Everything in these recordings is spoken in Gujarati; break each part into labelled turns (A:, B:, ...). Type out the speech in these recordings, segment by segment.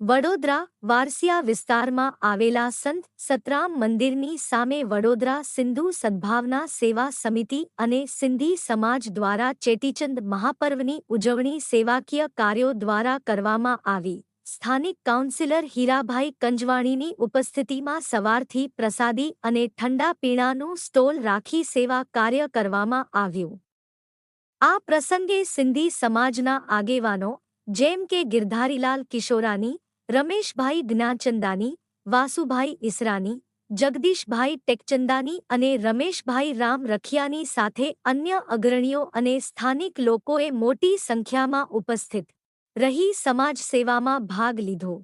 A: વડોદરા, વારસિયા વિસ્તારમાં આવેલા સંત સતરામ મંદિરની સામે વડોદરા સિંધુ સદ્ભાવના સેવા સમિતિ અને સિંધી સમાજ દ્વારા ચેટીચંદ મહાપર્વની ઉજવણી સેવાકીય કાર્યો દ્વારા કરવામાં આવી. સ્થાનિક કાઉન્સિલર હીરાભાઈ કંજવાણીની ઉપસ્થિતિમાં સવારથી પ્રસાદી અને ઠંડા પીણાનું સ્ટોલ રાખી સેવા કાર્ય કરવામાં આવ્યું. આ પ્રસંગે સિંધી સમાજના આગેવાનો, જેમ કે ગિરધારીલાલ કિશોરાની રમેશભાઈ જ્ઞાનચંદાની, વાસુભાઈ ઈસરાની, જગદીશભાઈ ટેકચંદાની અને રમેશભાઈ રામ રખિયાની સાથે અન્ય અગ્રણીઓ અને સ્થાનિક લોકોએ મોટી સંખ્યામાં ઉપસ્થિત રહી સમાજ સેવામાં ભાગ લીધો.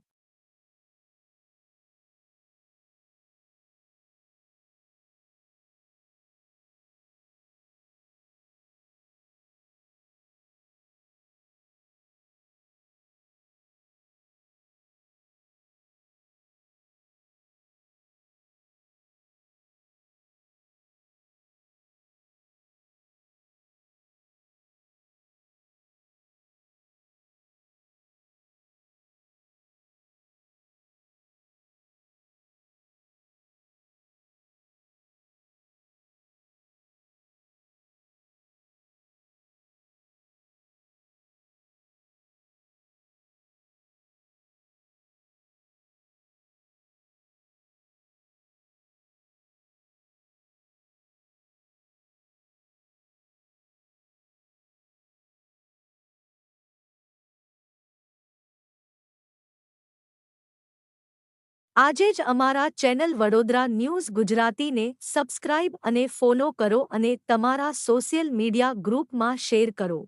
A: આજે જ અમારા ચેનલ વડોદરા ન્યૂઝ ગુજરાતીને સબસ્ક્રાઇબ અને ફોલો કરો અને તમારા સોશિયલ મીડિયા ગ્રુપમાં શેર કરો.